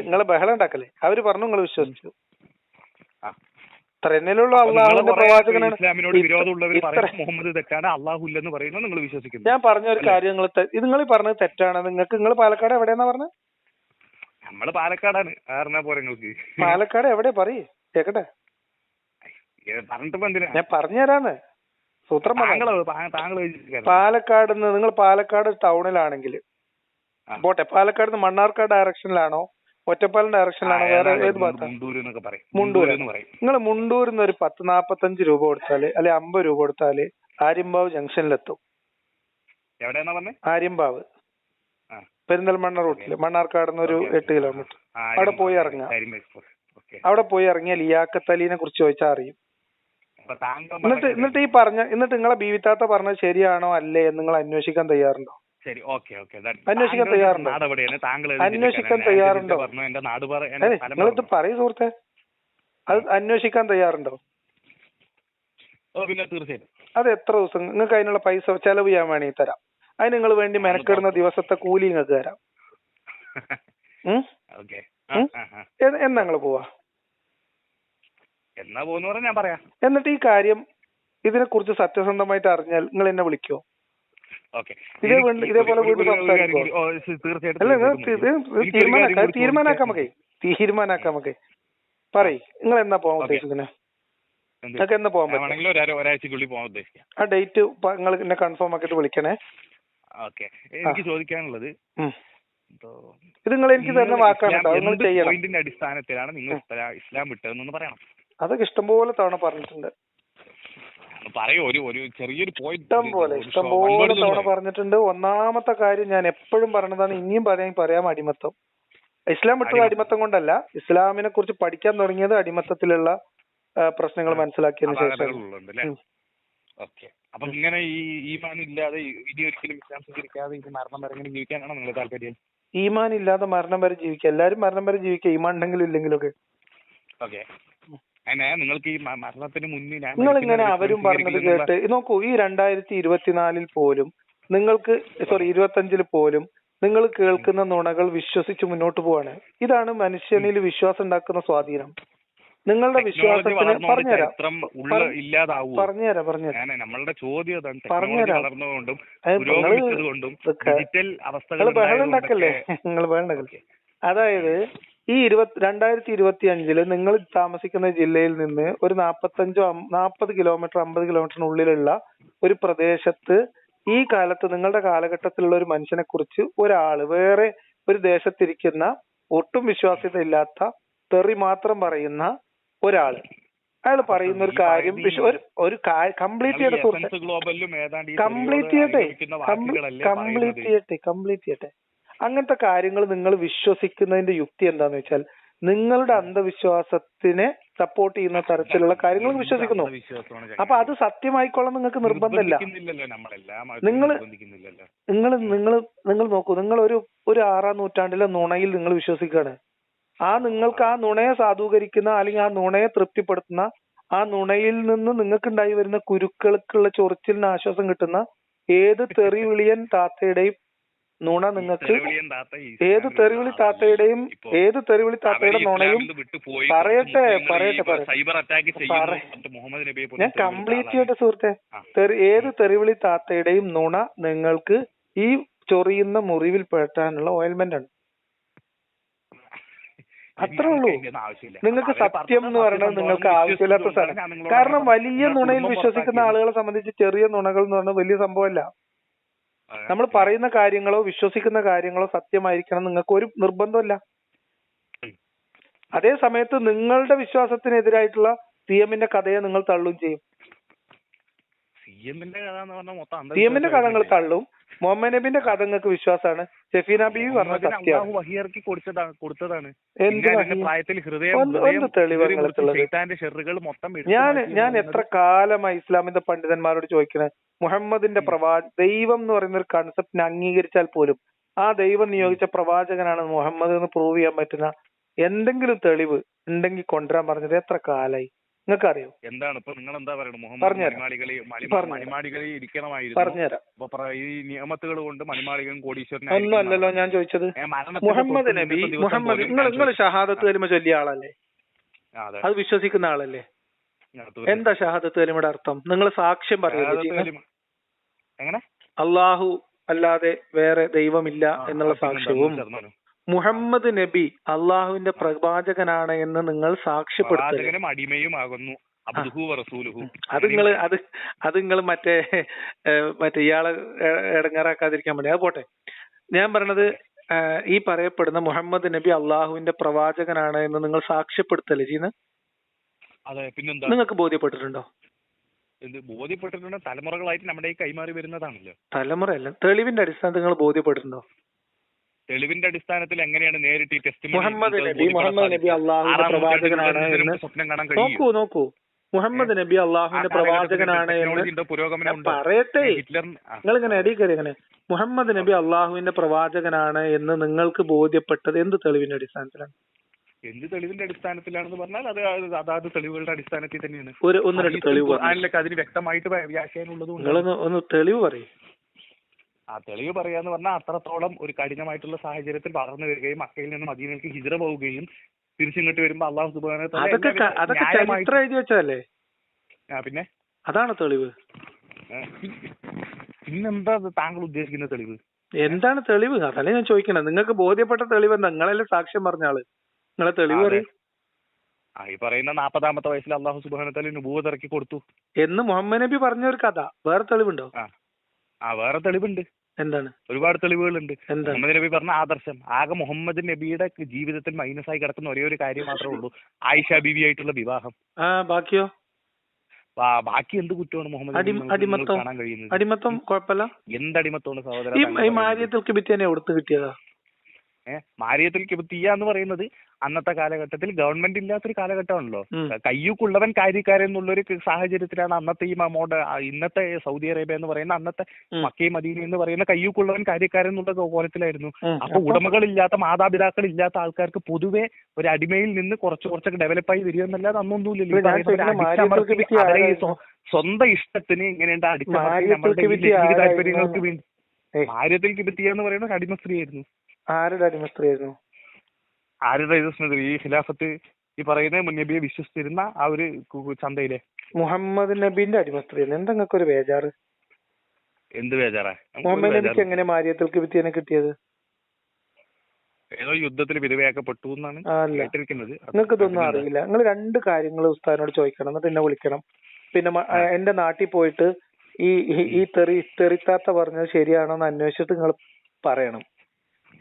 നിങ്ങൾ ബഹളം ഉണ്ടാക്കല്ലേ? അവർ പറഞ്ഞു നിങ്ങൾ വിശ്വസിച്ചു. അള്ളാഹുവിന്റെ പ്രവാചകനാണ് ഇസ്ലാമിനോട് വിരോധമുള്ളവർ മുഹമ്മദ് തെറ്റാണ് അള്ളാഹു ഇല്ലെന്ന് പറയുന്നത് നിങ്ങൾ വിശ്വസിക്കുന്നു. ഞാൻ പറഞ്ഞ ഒരു കാര്യം നിങ്ങൾ ഇത് നിങ്ങൾ പറഞ്ഞത് തെറ്റാണ്. നിങ്ങൾക്ക് നിങ്ങൾ പാലക്കാട് എവിടെയെന്നാ പറഞ്ഞത് നമ്മൾ പാലക്കാടാണ്. അറിഞ്ഞാ പോരെ നിങ്ങൾക്ക്. പാലക്കാട് എവിടെ പറയ്. കേക്കട്ടെ. എന്തിനാ? ഞാൻ പറഞ്ഞുതരാന്ന്. സൂത്രം. പാലക്കാട് നിങ്ങൾ പാലക്കാട് ടൗണിലാണെങ്കിൽ. പോട്ടെ പാലക്കാട് നിന്ന് മണ്ണാർക്കാട് ഡയറക്ഷനിലാണോ ഒറ്റപ്പാലം ഡയറക്ഷനിലാണ് വേറെ ഏത് ഭാഗത്താണ് മുണ്ടൂർ നിങ്ങൾ മുണ്ടൂരിൽ നിന്ന് ഒരു പത്ത് നാപ്പത്തഞ്ച് രൂപ കൊടുത്താൽ അല്ലെ അമ്പത് രൂപ കൊടുത്താൽ ആര്യമ്പാവ് ജംഗ്ഷനിലെത്തും. ആര്യമ്പാവ്. പെരിന്തൽമണ്ണ റൂട്ടിൽ മണ്ണാർക്കാട് നിന്ന് ഒരു എട്ട് കിലോമീറ്റർ അവിടെ പോയി ഇറങ്ങാം. അവിടെ പോയി ഇറങ്ങിയാൽ ഇയാക്കത്തലീനെ കുറിച്ച് ചോദിച്ചാൽ അറിയും. എന്നിട്ട് എന്നിട്ട് ഈ പറഞ്ഞ എന്നിട്ട് നിങ്ങളെ ബീവിത്താത്ത പറഞ്ഞത് ശരിയാണോ അല്ലേ എന്ന് നിങ്ങൾ അന്വേഷിക്കാൻ തയ്യാറുണ്ടോ? ശരി ഓക്കെ ഓക്കെ. അന്വേഷിക്കാൻ തയ്യാറുണ്ടോ? നാട് എവിടെയാണ് താങ്കൾ അന്വേഷിക്കാൻ? തയ്യാറുണ്ടോ? പറഞ്ഞു. എന്റെ നാട് നിങ്ങളിത് പറയൂ സുഹൃത്തെ. അത് അന്വേഷിക്കാൻ തയ്യാറുണ്ടോ? ഓ പിന്നെ തീർച്ചയായിട്ടും. അത് എത്ര ദിവസം? നിങ്ങൾക്ക് അതിനുള്ള പൈസ ചെലവ് ചെയ്യാൻ വേണമെങ്കിൽ തരാം. അതിന് നിങ്ങൾ വേണ്ടി മെനക്കെടുന്ന ദിവസത്തെ കൂലി നിങ്ങൾക്ക് തരാം? എന്നാ നിങ്ങൾ പോവാ? എന്നാ പോകുന്ന ഞാൻ പറയാം. എന്നിട്ട് ഈ കാര്യം ഇതിനെ കുറിച്ച് സത്യസന്ധമായിട്ട് അറിഞ്ഞാൽ നിങ്ങൾ എന്നെ വിളിക്കോ ഓക്കെ. ഇതേപോലെ? തീർച്ചയായിട്ടും തീരുമാനാക്കാം നമുക്ക്. തീരുമാനാക്കാം നമുക്ക്. പറയ് നിങ്ങൾ എന്നാ പോകാൻ. ഉദ്ദേശിക്കുന്നത്? നിങ്ങൾക്ക് എന്നാ പോകാൻ പറ്റും ആ ഡേറ്റ് നിങ്ങൾ എന്നെ കൺഫേം ആക്കിയിട്ട് വിളിക്കണേ. ഓക്കെ. എനിക്ക് ചോദിക്കാനുള്ളത്. ഇത് നിങ്ങൾ എനിക്ക് തരുന്ന വാക്കാണ് നിങ്ങൾ ചെയ്യണം. അടിസ്ഥാനത്തിലാണ് നിങ്ങൾ ഇസ്ലാ- പറയണം. അതൊക്കെ ഇഷ്ടംപോലെ തവണ പറഞ്ഞിട്ടുണ്ട്. പറയൂ ഒരു ഒരു ചെറിയൊരു ഇഷ്ടം പോലെ ഇഷ്ടം പോലെ തവണ പറഞ്ഞിട്ടുണ്ട്. ഒന്നാമത്തെ കാര്യം ഞാൻ എപ്പോഴും പറഞ്ഞതാണ് ഇനിയും പറയാൻ പറയാം അടിമത്തം. ഇസ്ലാം വിട്ടത് അടിമ- അടിമത്തം കൊണ്ടല്ല ഇസ്ലാമിനെ കുറിച്ച് പഠിക്കാൻ തുടങ്ങിയത് അടിമത്തത്തിലുള്ള പ്രശ്നങ്ങൾ മനസ്സിലാക്കിയതിനു ശേഷം അപ്പൊ ഇങ്ങനെ ഈ ഈമാൻ ഇല്ലാതെ ഇനി ഒരിക്കലും ഇസ്ലാം സ്വീകരിക്കാതെ ഇത് മരണം വരെ ഇങ്ങനെ ജീവിക്കാനാണോ നിങ്ങൾ താല്പര്യം? ഈമാൻ ഇല്ലാതെ മരണം വരെ ജീവിക്കുക. എല്ലാരും മരണം വരെ ജീവിക്കുക. ഈമാൻ ഉണ്ടെങ്കിലും ഇല്ലെങ്കിലും ഒക്കെ ഓക്കെ. നിങ്ങൾക്ക് ഈ മരണത്തിന് ഞാൻ നിങ്ങൾ ഇങ്ങനെ അവരും പറഞ്ഞത് കേട്ട് നോക്കൂ ഈ രണ്ടായിരത്തി ഇരുപത്തിനാലിൽ പോലും നിങ്ങൾക്ക് സോറി ഇരുപത്തഞ്ചിൽ പോലും നിങ്ങൾ കേൾക്കുന്ന നുണകൾ വിശ്വസിച്ച് മുന്നോട്ട് പോവാണ്. ഇതാണ് മനുഷ്യനിൽ വിശ്വാസം ഉണ്ടാക്കുന്ന സ്വാധീനം. നിങ്ങളുടെ വിശ്വാസത്തിന് പറഞ്ഞുതരാം. പറഞ്ഞുതരാം പറഞ്ഞുതരാം. നമ്മളുടെ ചോദ്യം അതാണ് പറഞ്ഞുതരാം. നിങ്ങൾ ബഹളം ഉണ്ടാക്കല്ലേ? നിങ്ങൾ ബഹളം ഉണ്ടാക്കല്ലേ? അതായത് ഈ ഇരുപത്തി രണ്ടായിരത്തി ഇരുപത്തി അഞ്ചിൽ നിങ്ങൾ താമസിക്കുന്ന ജില്ലയിൽ നിന്ന് ഒരു നാപ്പത്തഞ്ചോ നാപ്പത് കിലോമീറ്റർ അമ്പത് കിലോമീറ്ററിനുള്ളിലുള്ള ഒരു പ്രദേശത്ത് ഈ കാലത്ത് നിങ്ങളുടെ കാലഘട്ടത്തിലുള്ള ഒരു മനുഷ്യനെ കുറിച്ച് ഒരാൾ വേറെ ഒരു ദേശത്തിരിക്കുന്ന ഒട്ടും വിശ്വാസ്യത ഇല്ലാത്ത തെറി മാത്രം പറയുന്ന ഒരാൾ. അയാൾ പറയുന്ന ഒരു കാര്യം ഒരു ഒരു കംപ്ലീറ്റ് ചെയ്യട്ടെ കംപ്ലീറ്റ് ചെയ്യട്ടെ. കംപ്ലീറ്റ് ചെയ്യട്ടെ കംപ്ലീറ്റ് ചെയ്യട്ടെ. അങ്ങനത്തെ കാര്യങ്ങൾ നിങ്ങൾ വിശ്വസിക്കുന്നതിന്റെ യുക്തി എന്താന്ന് വെച്ചാൽ നിങ്ങളുടെ അന്ധവിശ്വാസത്തിനെ സപ്പോർട്ട് ചെയ്യുന്ന തരത്തിലുള്ള കാര്യങ്ങൾ വിശ്വസിക്കുന്നു. അപ്പൊ അത് സത്യമായിക്കൊള്ളാൻ നിങ്ങൾക്ക് നിർബന്ധമില്ല. നിങ്ങൾ നിങ്ങൾ നിങ്ങൾ നിങ്ങൾ നോക്കൂ നിങ്ങൾ ഒരു ഒരു ആറാം നൂറ്റാണ്ടിലെ നുണയിൽ നിങ്ങൾ വിശ്വസിക്കുകയാണ്. ആ നിങ്ങൾക്ക് ആ നുണയെ സാധൂകരിക്കുന്ന അല്ലെങ്കിൽ ആ നുണയെ തൃപ്തിപ്പെടുത്തുന്ന ആ നുണയിൽ നിന്ന് നിങ്ങൾക്ക് ഉണ്ടായി വരുന്ന കുരുക്കൾക്കുള്ള ചൊറിച്ചിലിന് ആശ്വാസം കിട്ടുന്ന ഏത് തെറി വിളിയൻ താത്തയുടെയും നുണ നിങ്ങൾക്ക് ഏത് തെറിവിളി താത്തയുടെയും ഏത് തെറിവിളി താത്തയുടെ നുണയും പറയട്ടെ, പറയട്ടെ, പറയട്ടെ. ഞാൻ കംപ്ലീറ്റ്. ചെയ്യട്ടെ സുഹൃത്തെ. ഏത് തെറിവിളി താത്തയുടെയും നുണ നിങ്ങൾക്ക് ഈ ചൊറിയുന്ന മുറിവിൽ പെട്ടാനുള്ള ഓയിൽമെന്റ് ആണ് അത്രേ ഉള്ളൂ. നിങ്ങൾക്ക് സത്യം എന്ന് പറയുന്നത് നിങ്ങൾക്ക് ആവശ്യമില്ലാത്ത സാധനം. കാരണം വലിയ നുണയിൽ വിശ്വസിക്കുന്ന ആളുകളെ സംബന്ധിച്ച് ചെറിയ നുണകൾ എന്ന് പറഞ്ഞാൽ വലിയ സംഭവമല്ല. നമ്മൾ പറയുന്ന കാര്യങ്ങളോ വിശ്വസിക്കുന്ന കാര്യങ്ങളോ സത്യമായിരിക്കണം നിങ്ങൾക്ക് ഒരു നിർബന്ധമില്ല. അതേ സമയത്ത് നിങ്ങളുടെ വിശ്വാസത്തിനെതിരായിട്ടുള്ള സി എമ്മിന്റെ കഥയെ നിങ്ങൾ തള്ളും ചെയ്യും. സി എമ്മിന്റെ കഥ നിങ്ങൾ തള്ളും. മുഹമ്മദ് നബിന്റെ കഥ നിങ്ങൾക്ക് വിശ്വാസമാണ്. ഷെഫീന ബീവി പറഞ്ഞ സത്യമാണ് വഹിയർക്ക് കൊടുത്തതാണ്. ഞാൻ ഞാൻ എത്ര കാലമായി ഇസ്ലാമിന്റെ പണ്ഡിതന്മാരോട് ചോദിക്കുന്നത് മുഹമ്മദിന്റെ പ്രവാ ദൈവം എന്ന് പറയുന്ന ഒരു കൺസെപ്റ്റിനെ അംഗീകരിച്ചാൽ പോലും ആ ദൈവം നിയോഗിച്ച പ്രവാചകനാണ് മുഹമ്മദ് എന്ന് പ്രൂവ് ചെയ്യാൻ പറ്റുന്ന എന്തെങ്കിലും തെളിവ് ഉണ്ടെങ്കിൽ കൊണ്ടുവരാൻ പറഞ്ഞത് എത്ര കാലായി? നിങ്ങൾക്കറിയോ? എന്താണ് ഇപ്പൊ നിങ്ങൾ എന്താ പറയുന്നത് മുഹമ്മദ് മണിമാളികളി മണിമാളികളി ഇരിക്കണമായിരുന്നു. പറഞ്ഞുതരാം. അപ്പൊ ഈ നിയമത്തുകൾ കൊണ്ട് മണിമാളികളും ഒന്നും അല്ലല്ലോ ഞാൻ ചോദിച്ചത്. മുഹമ്മദ് നബി മുഹമ്മദ് നിങ്ങൾ നിങ്ങൾ ഷഹാദത്ത് കലിമ ചൊല്ലിയ ആളല്ലേ? അത്. വിശ്വസിക്കുന്ന ആളല്ലേ? എന്താ ഷഹാദത്ത് കലിമയുടെ അർത്ഥം? നിങ്ങൾ സാക്ഷ്യം പറയുന്നത് എങ്ങനെ? അള്ളാഹു അല്ലാതെ വേറെ ദൈവമില്ല എന്നുള്ള സാക്ഷ്യവും. മുഹമ്മദ് നബി അള്ളാഹുവിന്റെ പ്രവാചകനാണ് എന്ന് നിങ്ങൾ സാക്ഷ്യപ്പെടുത്തുന്നു അത് നിങ്ങൾ അത് അത് നിങ്ങൾ മറ്റേ മറ്റേ ഇയാളെ ഇടങ്ങാറാക്കാതിരിക്കാൻ വേണ്ടി. അത് പോട്ടെ. ഞാൻ പറഞ്ഞത് ഈ പറയപ്പെടുന്ന മുഹമ്മദ് നബി അള്ളാഹുവിന്റെ പ്രവാചകനാണ് എന്ന് നിങ്ങൾ സാക്ഷ്യപ്പെടുത്തല്ലേ ചെയ്യുന്ന നിങ്ങൾക്ക് ബോധ്യപ്പെട്ടിട്ടുണ്ടോ? ബോധ്യപ്പെട്ടിട്ടുണ്ടോ? തലമുറകളായിട്ട് നമ്മുടെ കൈമാറി വരുന്നതാണല്ലോ. തലമുറയല്ല തെളിവിന്റെ അടിസ്ഥാനത്തിൽ നിങ്ങൾ ബോധ്യപ്പെട്ടിട്ടുണ്ടോ? തെളിവിന്റെ അടിസ്ഥാനത്തിൽ എങ്ങനെയാണ് നേരിട്ട് ഈ ടെസ്റ്റ് മുഹമ്മദ് നബി മുഹമ്മദ് നബി അള്ളാഹുവിന്റെ പ്രവാചകനാണ് എന്ന്. സ്വപ്നം കാണാൻ നോക്കൂ നോക്കൂ. മുഹമ്മദ് നബി അള്ളാഹുവിന്റെ പ്രവാചകനാണ് എന്ന് പറയട്ടെ. നിങ്ങൾ ഇങ്ങനെ അടി കയറി അങ്ങനെ മുഹമ്മദ് നബി അള്ളാഹുവിന്റെ പ്രവാചകനാണ് എന്ന് നിങ്ങൾക്ക് ബോധ്യപ്പെട്ടത് എന്ത് തെളിവിന്റെ അടിസ്ഥാനത്തിലാണ്? എന്ത് തെളിവിന്റെ അടിസ്ഥാനത്തിലാണെന്ന് പറഞ്ഞാൽ അത് അത് അതാത് തെളിവുകളുടെ അടിസ്ഥാനത്തിൽ തന്നെയാണ്. ഒരു ഒന്ന് രണ്ട് തെളിവ് അതിന് വ്യക്തമായിട്ട് വ്യാഖ്യാനം ഉള്ളത് ഒന്ന് തെളിവ് പറയും. ആ തെളിവ് പറയാന്ന് പറഞ്ഞാൽ അത്രത്തോളം ഒരു കഠിനമായിട്ടുള്ള സാഹചര്യത്തിൽ വളർന്നു വരികയും മക്കയിൽ നിന്ന് മദീനയിലേക്ക് ഹിജറ പോവുകയും തിരിച്ചിങ്ങോട്ട് വരുമ്പോ അള്ളാഹു സുബാന എഴുതി വെച്ചതല്ലേ? പിന്നെ? അതാണ് തെളിവ്? പിന്നെന്താ താങ്കൾ ഉദ്ദേശിക്കുന്ന തെളിവ്? എന്താണ് തെളിവ്? അതല്ലേ ഞാൻ ചോദിക്കണേ. നിങ്ങൾക്ക് ബോധ്യപ്പെട്ട തെളിവ് എന്താ? നിങ്ങളല്ലേ സാക്ഷ്യം പറഞ്ഞ ആൾ. നിങ്ങളെ തെളിവ്. പറയും. ആ ഈ പറയുന്ന നാപ്പതാമത്തെ വയസ്സിൽ അള്ളാഹു സുബാനത്തല ഇറക്കി കൊടുത്തു. എന്ന് മുഹമ്മദ് നബി പറഞ്ഞ ഒരു കഥ. വേറെ തെളിവുണ്ടോ? ആ ആ വേറെ തെളിവുണ്ട്. എന്താണ്? ഒരുപാട് തെളിവുകളുണ്ട്. മുഹമ്മദ് നബി പറഞ്ഞ ആദർശം. ആകെ മുഹമ്മദ് നബിയുടെ ജീവിതത്തിൽ മൈനസ് ആയി കിടക്കുന്ന ഒരേ ഒരു കാര്യം മാത്രമേ ഉള്ളൂ. ആയിഷ ബീവി ആയിട്ടുള്ള വിവാഹം. ബാക്കിയോ? ബാക്കി എന്ത് കുറ്റമാണ് മുഹമ്മദ്. കാണാൻ കഴിയുന്നത്? അടിമത്തം കുഴപ്പമില്ല. എന്തടിമത്തമാണ് സഹോദരൻ? മാര്യത്തിൽ കിബിത്തിനെ എവിടുത്ത് കിട്ടിയതാ? മാരിയത്തിൽ കിബിത്തിയ എന്ന് പറയുന്നത് അന്നത്തെ കാലഘട്ടത്തിൽ ഗവൺമെന്റ് ഇല്ലാത്തൊരു കാലഘട്ടമാണല്ലോ. കയ്യൂക്കുള്ളവൻ കാര്യക്കാരൻ എന്നുള്ളൊരു സാഹചര്യത്തിലാണ് അന്നത്തെ ഈ മോഡ ഇന്നത്തെ സൗദി അറേബ്യ എന്ന് പറയുന്ന അന്നത്തെ. മക്കയും മദീന എന്ന് പറയുന്ന കയ്യൂക്കുള്ളവൻ കാര്യക്കാരൻ എന്നുള്ള കോലത്തിലായിരുന്നു. അപ്പൊ ഉടമകളില്ലാത്ത മാതാപിതാക്കൾ ഇല്ലാത്ത ആൾക്കാർക്ക് പൊതുവെ ഒരു അടിമയിൽ നിന്ന് കുറച്ച് കുറച്ചൊക്കെ ഡെവലപ്പായി വരിക എന്നല്ലാതെ അന്നൊന്നുമില്ലല്ലോ സ്വന്തം ഇഷ്ടത്തിന് ഇങ്ങനെയുണ്ട് അടിച്ചമർത്തി? താല്പര്യങ്ങൾക്ക് വേണ്ടി ഏയ്. മാര്യത്തിൽ കിബത്തിയ എന്ന് പറയുന്ന ഒരു അടിമ സ്ത്രീയായിരുന്നു ആരുടെ അടിമസ്ത്രീയായിരുന്നു ആരുടെ ഇത് സ്മൃതി ഈ ഖിലാഫത്ത് ഈ പറയുന്ന മുന്നബിയെ വിശ്വസിച്ചിരുന്ന ആ ഒരു ചന്തയിലെ? മുഹമ്മദ് നബീന്റെ അടിമസ്ത്രീയായിരുന്നു എന്തെങ്കിലും ഒരു ബേജാറ്? എന്ത് ബേജാറാ? മുഹമ്മദ് നബിക്ക് എങ്ങനെ മാരിയത്തിൽ കിബിത്തിനെ കിട്ടിയത്? ഏതോ യുദ്ധത്തിൽ വിധവയാക്കപ്പെട്ടു എന്നാണ് കേട്ടിരിക്കുന്നത്. നിങ്ങൾക്ക് ഇതൊന്നും അറിയില്ല. നിങ്ങൾ രണ്ട് കാര്യങ്ങൾ ഉസ്താദിനോട് ചോദിക്കണം. എന്നിട്ട് എന്നെ വിളിക്കണം. പിന്നെ എന്റെ നാട്ടിൽ പോയിട്ട് ഈ ഈ- ഈ തെറി തെറിത്താത്ത പറഞ്ഞത് ശരിയാണോ എന്ന് അന്വേഷിച്ചിട്ട് നിങ്ങൾ പറയണം.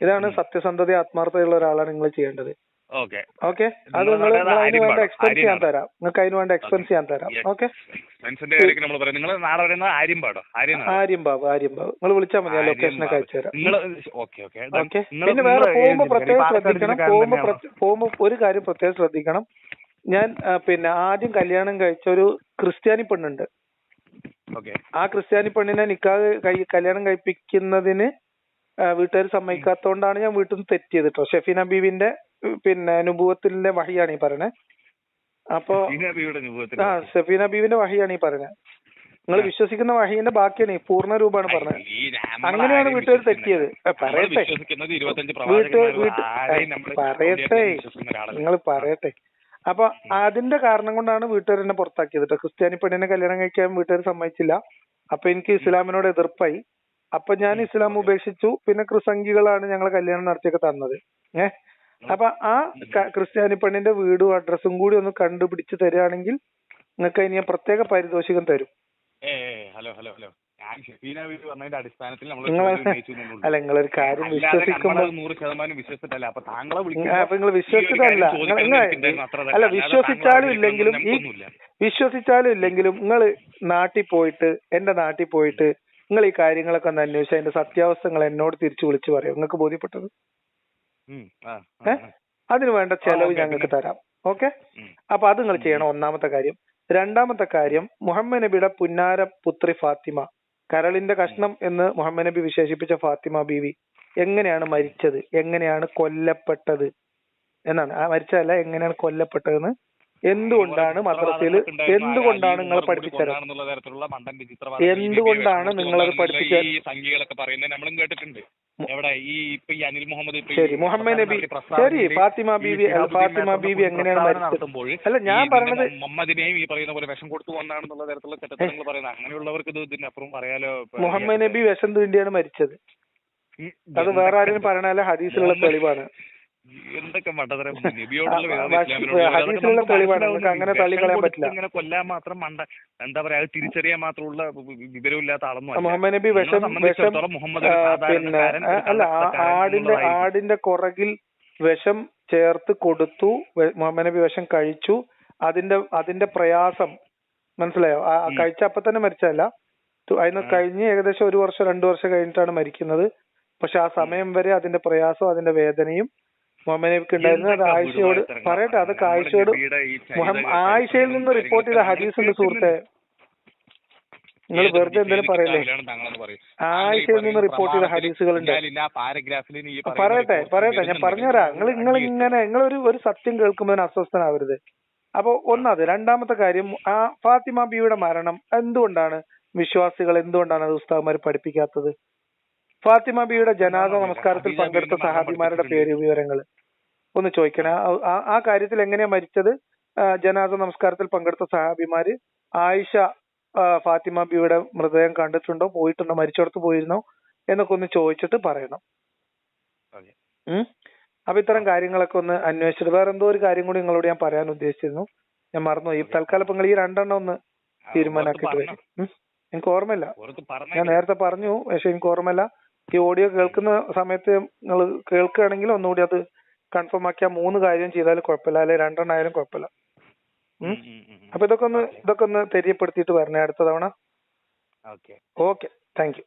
ഇതാണ് സത്യസന്ധത ആത്മാർത്ഥതയുള്ള ഒരാളാണ് നിങ്ങൾ ചെയ്യേണ്ടത്. ഓക്കെ. ഓക്കെ? അത് നിങ്ങൾ അതിന് വേണ്ട എക്സ്പെൻസ് ചെയ്യാൻ തരാം. നിങ്ങൾക്ക് അതിന് വേണ്ട എക്സ്പെൻസ് ചെയ്യാൻ തരാം. ഓക്കെ? ആര്യംബാബ് ആര്യംബാബ് നമ്മൾ പറയാം. നിങ്ങൾ നാളെ ആര്യമ്പാടോ? നിങ്ങൾ വിളിച്ചാൽ മതി. ലൊക്കേഷൻ ലൊക്കേഷനൊക്കെ അയച്ചു തരാം. നിങ്ങൾ ഓക്കെ ഓക്കെ. ഓക്കെ. പിന്നെ വേറെ പോകുമ്പോ പ്രത്യേകം ശ്രദ്ധിക്കണം. പോകുമ്പോ പോകുമ്പോൾ പോകുമ്പോ ഒരു കാര്യം പ്രത്യേകം ശ്രദ്ധിക്കണം. ഞാൻ പിന്നെ ആദ്യം കല്യാണം കഴിച്ച ഒരു ക്രിസ്ത്യാനി പെണ്ണുണ്ട്. ആ ക്രിസ്ത്യാനി പെണ്ണിനെ നിക്കാഹ് കല്യാണം കഴിപ്പിക്കുന്നതിന് വീട്ടുകാർ സമ്മതിക്കാത്തോണ്ടാണ് ഞാൻ വീട്ടിൽ നിന്ന് തെറ്റിയത് കേട്ടോ ഷെഫീന ബീവിന്റെ പിന്നെ അനുഭവത്തിന്റെ വഹിയാണ് ഈ പറയണേ. അപ്പൊ ആ ഷെഫീന ബീവിന്റെ വഹിയാണ് ഈ പറയണേ. നിങ്ങൾ വിശ്വസിക്കുന്ന വഹീന്റെ ബാക്കിയാണ് ഈ പൂർണ രൂപമാണ് പറഞ്ഞത്. അങ്ങനെയാണ് വീട്ടുകാർ തെറ്റിയത്. പറയട്ടെ. പറയട്ടെ. നിങ്ങൾ പറയട്ടെ. അപ്പൊ അതിന്റെ കാരണം കൊണ്ടാണ് വീട്ടുകാർ എന്നെ പുറത്താക്കിയത് കേട്ടോ ക്രിസ്ത്യാനി പെണ്ണിനെ കല്യാണം കഴിക്കാൻ വീട്ടുകാർ സമ്മതിച്ചില്ല. അപ്പൊ എനിക്ക് ഇസ്ലാമിനോട് എതിർപ്പായി. അപ്പൊ ഞാൻ ഇസ്ലാം ഉപേക്ഷിച്ചു. പിന്നെ ക്രിസംഖികളാണ് ഞങ്ങളെ കല്യാണം നടത്തിയൊക്കെ തന്നത്. ഏഹ് അപ്പൊ ആ ക്രിസ്ത്യാനി പെണ്ണിന്റെ വീടും അഡ്രസ്സും കൂടി ഒന്ന് കണ്ടുപിടിച്ച് തരികയാണെങ്കിൽ നിങ്ങൾക്ക് അതിന് ഞാൻ പ്രത്യേക പാരിതോഷികം തരും. ഏ ഏ, ഹലോ ഹലോ ഹലോ. അല്ല നിങ്ങളൊരു കാര്യം വിശ്വസിക്കുമ്പോൾ നിങ്ങൾ അല്ല വിശ്വസിച്ചാലും ഇല്ലെങ്കിലും ഈ വിശ്വസിച്ചാലും ഇല്ലെങ്കിലും നിങ്ങൾ നാട്ടിൽ പോയിട്ട് എന്റെ നാട്ടിൽ പോയിട്ട് നിങ്ങൾ ഈ കാര്യങ്ങളൊക്കെ ഒന്ന് അന്വേഷിച്ച് അതിന്റെ സത്യാവസ്ഥ നിങ്ങൾ എന്നോട് തിരിച്ചു വിളിച്ചു പറയും. നിങ്ങൾക്ക് ബോധ്യപ്പെട്ടത്? ഏഹ് അതിന് വേണ്ട ചെലവ് ഞങ്ങൾക്ക് തരാം. ഓക്കെ. അപ്പൊ അത് നിങ്ങൾ ചെയ്യണം. ഒന്നാമത്തെ കാര്യം. രണ്ടാമത്തെ കാര്യം മുഹമ്മദ് നബിയുടെ പുന്നാര പുത്രി ഫാത്തിമ. കരളിന്റെ കഷ്ണം എന്ന് മുഹമ്മദ് നബി വിശേഷിപ്പിച്ച ഫാത്തിമ ബീവി. എങ്ങനെയാണ് മരിച്ചത്? എങ്ങനെയാണ് കൊല്ലപ്പെട്ടത്? എന്നാണ്. ആ മരിച്ചതല്ല എങ്ങനെയാണ് കൊല്ലപ്പെട്ടതെന്ന് എന്തുകൊണ്ടാണ് മദ്രസയിൽ എന്തുകൊണ്ടാണ് നിങ്ങളെ പഠിപ്പിച്ചത്? എന്തുകൊണ്ടാണ് നിങ്ങളത് പഠിപ്പിച്ചത്? സംഖ്യകളൊക്കെ പറയുന്നത്. നമ്മളും കേട്ടിട്ടുണ്ട്. എവിടെ? ഈ ഇപ്പൊ ഈ അനിൽ മുഹമ്മദ് ശരി. മുഹമ്മദ് നബി. ശരി. ഫാത്തിമ ബീവി ഫാത്തിമ ബീവി എങ്ങനെയാണ് നടത്തുമ്പോൾ അല്ല ഞാൻ പറഞ്ഞത് മുഹമ്മദിനെയും ഈ പറയുന്ന പോലെ വിഷം കൊടുത്തു തരത്തിലുള്ള പറയുന്നത്. അങ്ങനെയുള്ളവർക്ക് ഇത് ഇതിനപ്പുറം പറയാലോ മുഹമ്മദ് നബി വിഷം തീണ്ടിയാണ് മരിച്ചത്. അത് വേറെ ആരും പറയണല്ല ഹദീസിലുള്ള തെളിവാണ്. എന്തൊക്കെ മണ്ടതരം. ഇങ്ങനെ കൊല്ലാൻ മാത്രം മണ്ട എന്താ പറയാ അത് തിരിച്ചറിയാൻ മാത്രമുള്ള വിവരമില്ലാത്ത ആളൊന്നും. മുഹമ്മദ് നബി മുഹമ്മദ് അല്ല ആടിന്റെ ആടിന്റെ കുറകിൽ വിഷം ചേർത്ത് കൊടുത്തു മുഹമ്മദ് നബി വിഷം കഴിച്ചു. അതിന്റെ അതിന്റെ പ്രയാസം മനസ്സിലായോ? കഴിച്ച അപ്പൊ തന്നെ മരിച്ചല്ല അതിന് കഴിഞ്ഞ് ഏകദേശം ഒരു വർഷം രണ്ടു വർഷം കഴിഞ്ഞിട്ടാണ് മരിക്കുന്നത്. പക്ഷെ ആ സമയം വരെ അതിന്റെ പ്രയാസവും അതിന്റെ വേദനയും മുഹമ്മദ് നബിക്ക് ഉണ്ടായിരുന്നു അത് ആയിഷയോട് പറയട്ടെ അതൊക്കെ ആയിഷയോട് ആയിഷയിൽ നിന്ന് റിപ്പോർട്ട് ചെയ്ത ഹദീസ് ഉണ്ട് സുഹൃത്തെ നിങ്ങൾ വെറുതെ എന്തെങ്കിലും പറയല്ലേ? ആയിഷയിൽ നിന്ന് റിപ്പോർട്ട് ചെയ്ത ഹദീസുകൾ ഹദീസുകളുണ്ട്. പറയട്ടെ പറയട്ടെ ഞാൻ പറഞ്ഞുതരാം. നിങ്ങൾ നിങ്ങൾ ഇങ്ങനെ നിങ്ങൾ ഒരു ഒരു സത്യം കേൾക്കുമ്പോൾ അസ്വസ്ഥനാവരുത്. അപ്പൊ ഒന്നത് രണ്ടാമത്തെ കാര്യം ആ ഫാത്തിമ ബിയുടെ മരണം എന്തുകൊണ്ടാണ്? വിശ്വാസികൾ എന്തുകൊണ്ടാണ് അത് ഉസ്താദ്മാർ പഠിപ്പിക്കാത്തത്? ഫാത്തിമ ബിയുടെ ജനാദ നമസ്കാരത്തിൽ പങ്കെടുത്ത സഹാബിമാരുടെ പേര് വിവരങ്ങൾ ഒന്ന് ചോദിക്കണേ. ആ- കാര്യത്തിൽ എങ്ങനെയാ മരിച്ചത്? ജനാദ നമസ്കാരത്തിൽ പങ്കെടുത്ത സഹാബിമാര് ആയിഷ ഫാത്തിമ ബിയുടെ മൃതദേഹം കണ്ടിട്ടുണ്ടോ? പോയിട്ടുണ്ടോ? മരിച്ചിടത്ത് പോയിരുന്നോ? എന്നൊക്കെ ഒന്ന് ചോദിച്ചിട്ട് പറയണം. അപ്പൊ ഇത്തരം കാര്യങ്ങളൊക്കെ ഒന്ന് അന്വേഷിച്ചിട്ട് വേറെ എന്തോ ഒരു കാര്യം കൂടി നിങ്ങളോട് ഞാൻ പറയാൻ ഉദ്ദേശിച്ചിരുന്നു. ഞാൻ മറന്നു ഈ തൽക്കാലം ഇപ്പൊ നിങ്ങൾ ഈ രണ്ടെണ്ണം ഒന്ന് ആ, തീരുമാനാക്കിട്ട് വരും. എനിക്ക് ഓർമ്മയില്ല. ഞാൻ നേരത്തെ പറഞ്ഞു പക്ഷെ എനിക്ക് ഓർമ്മയില്ല. ഈ ഓഡിയോ കേൾക്കുന്ന സമയത്ത് നിങ്ങൾ കേൾക്കുകയാണെങ്കിൽ ഒന്നുകൂടി അത് കൺഫേം ആക്കി ആ മൂന്ന് കാര്യം ചെയ്താലും കുഴപ്പമില്ല. അല്ലെ രണ്ടെണ്ണം ആയാലും കുഴപ്പമില്ല. അപ്പൊ ഇതൊക്കെ ഒന്ന് ഇതൊക്കെ ഒന്ന് തെര്യപ്പെടുത്തിയിട്ട് വരണേ അടുത്ത തവണ. Okay. Okay. Thank you.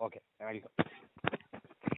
Okay.